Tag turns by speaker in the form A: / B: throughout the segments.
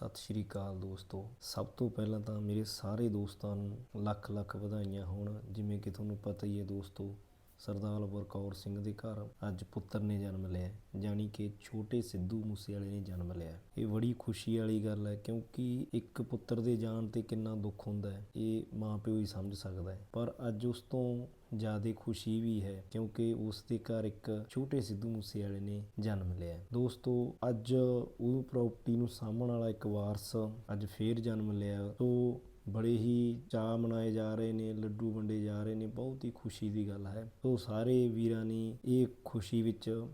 A: ਸਤਿ ਸ਼੍ਰੀ ਅਕਾਲ ਦੋਸਤੋ। ਸਭ ਤੋਂ ਪਹਿਲਾਂ ਤਾਂ ਮੇਰੇ ਸਾਰੇ ਦੋਸਤਾਂ ਨੂੰ ਲੱਖ ਲੱਖ ਵਧਾਈਆਂ ਹੋਣ। ਜਿਵੇਂ ਕਿ ਤੁਹਾਨੂੰ ਪਤਾ ਹੀ ਹੈ ਦੋਸਤੋ ਸਰਦਾਰ ਬਰਕੌਰ ਸਿੰਘ ਦੇ ਘਰ ਅੱਜ ਪੁੱਤਰ ਨੇ ਜਨਮ ਲਿਆ ਹੈ, ਜਾਣੀ ਕਿ ਛੋਟੇ ਸਿੱਧੂ ਮੂਸੇਵਾਲੇ ਨੇ ਜਨਮ ਲਿਆ ਇਹ ਬੜੀ ਖੁਸ਼ੀ ਵਾਲੀ ਗੱਲ ਹੈ ਕਿਉਂਕਿ ਇੱਕ ਪੁੱਤਰ ਦੇ ਜਾਣ ਤੇ ਕਿੰਨਾ ਦੁੱਖ ਹੁੰਦਾ ਹੈ ਇਹ ਮਾਂ ਪਿਓ ਹੀ ਸਮਝ ਸਕਦਾ ਹੈ। ਪਰ ਅੱਜ ਉਸ ਤੋਂ ਜ਼ਿਆਦਾ ਖੁਸ਼ੀ ਵੀ ਹੈ ਕਿਉਂਕਿ ਉਸ ਦੇ ਘਰ ਇੱਕ ਛੋਟੇ ਸਿੱਧੂ ਮੂਸੇਵਾਲੇ ਨੇ ਜਨਮ ਲਿਆ ਦੋਸਤੋ ਅੱਜ ਉਹ ਪ੍ਰਾਪਰਟੀ ਨੂੰ ਸਾਂਭਣ ਵਾਲਾ ਇੱਕ ਵਾਰਸ ਅੱਜ ਫੇਰ ਜਨਮ ਲਿਆ ਸੋ ਬੜੇ ਹੀ ਚਾਅ ਮਨਾਏ ਜਾ ਰਹੇ ਨੇ, ਲੱਡੂ ਵੰਡੇ ਜਾ ਰਹੇ ਨੇ, ਬਹੁਤ ਹੀ ਖੁਸ਼ੀ ਦੀ ਗੱਲ ਹੈ। ਸੋ ਸਾਰੇ ਵੀਰਾਂ ਨੇ ਇਹ ਖੁਸ਼ੀ ਵਿੱਚ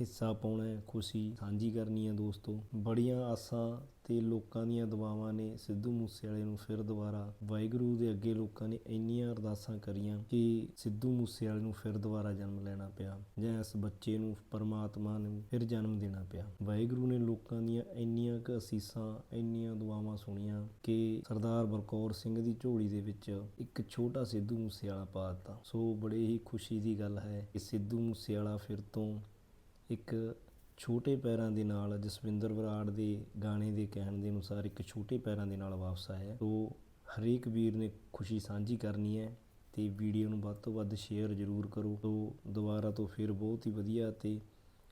A: ਹਿੱਸਾ ਪਾਉਣਾ ਹੈ, ਖੁਸ਼ੀ ਸਾਂਝੀ ਕਰਨੀ ਹੈ ਦੋਸਤੋ। ਬੜੀਆਂ ਆਸਾਂ ਤੇ ਲੋਕਾਂ ਦੀਆਂ ਦੁਆਵਾਂ ਨੇ ਸਿੱਧੂ ਮੂਸੇਵਾਲੇ ਨੂੰ ਫਿਰ ਦੁਬਾਰਾ ਵਾਹਿਗੁਰੂ ਦੇ ਅੱਗੇ ਲੋਕਾਂ ਨੇ ਇੰਨੀਆਂ ਅਰਦਾਸਾਂ ਕਰੀਆਂ ਕਿ ਸਿੱਧੂ ਮੂਸੇਵਾਲੇ ਨੂੰ ਫਿਰ ਦੁਬਾਰਾ ਜਨਮ ਲੈਣਾ ਪਿਆ ਜਾਂ ਇਸ ਬੱਚੇ ਨੂੰ, ਪਰਮਾਤਮਾ ਨੂੰ ਫਿਰ ਜਨਮ ਦੇਣਾ ਪਿਆ। ਵਾਹਿਗੁਰੂ ਨੇ ਲੋਕਾਂ ਦੀਆਂ ਕੁ ਅਸੀਸਾਂ, ਇੰਨੀਆਂ ਦੁਆਵਾਂ ਸੁਣੀਆਂ ਕਿ ਸਰਦਾਰ ਬਲਕੌਰ ਸਿੰਘ ਦੀ ਝੋਲੀ ਦੇ ਵਿੱਚ ਇੱਕ ਛੋਟਾ ਸਿੱਧੂ ਮੂਸੇਵਾਲਾ ਪਾ ਦਿੱਤਾ। ਸੋ ਬੜੇ ਹੀ ਖੁਸ਼ੀ ਦੀ ਗੱਲ ਹੈ ਕਿ ਸਿੱਧੂ ਮੂਸੇਵਾਲਾ ਫਿਰ ਤੋਂ ਇੱਕ ਛੋਟੇ ਪੈਰਾਂ ਦੇ ਨਾਲ ਜਸਵਿੰਦਰ ਬਰਾੜ ਦੇ ਗਾਣੇ ਦੇ ਕਹਿਣ ਦੇ ਅਨੁਸਾਰ ਇੱਕ ਛੋਟੇ ਪੈਰਾਂ ਦੇ ਨਾਲ ਵਾਪਸ ਆਇਆ। ਸੋ ਹਰੇਕ ਵੀਰ ਨੇ ਖੁਸ਼ੀ ਸਾਂਝੀ ਕਰਨੀ ਹੈ ਤੇ ਵੀਡੀਓ ਨੂੰ ਵੱਧ ਤੋਂ ਵੱਧ ਸ਼ੇਅਰ ਜ਼ਰੂਰ ਕਰੋ। ਸੋ ਦੁਬਾਰਾ ਤੋਂ ਫਿਰ ਬਹੁਤ ਹੀ ਵਧੀਆ ਤੇ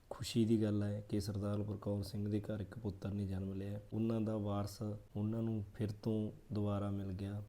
A: ਖੁਸ਼ੀ ਦੀ ਗੱਲ ਹੈ ਕਿ ਸਰਦਾਰ ਬਲਕੌਰ ਸਿੰਘ ਦੇ ਘਰ ਇੱਕ ਪੁੱਤਰ ਨੇ ਜਨਮ ਲਿਆ। ਉਹਨਾਂ ਦਾ ਵਾਰਸ ਉਹਨਾਂ ਨੂੰ ਫਿਰ ਤੋਂ ਦੁਬਾਰਾ ਮਿਲ ਗਿਆ।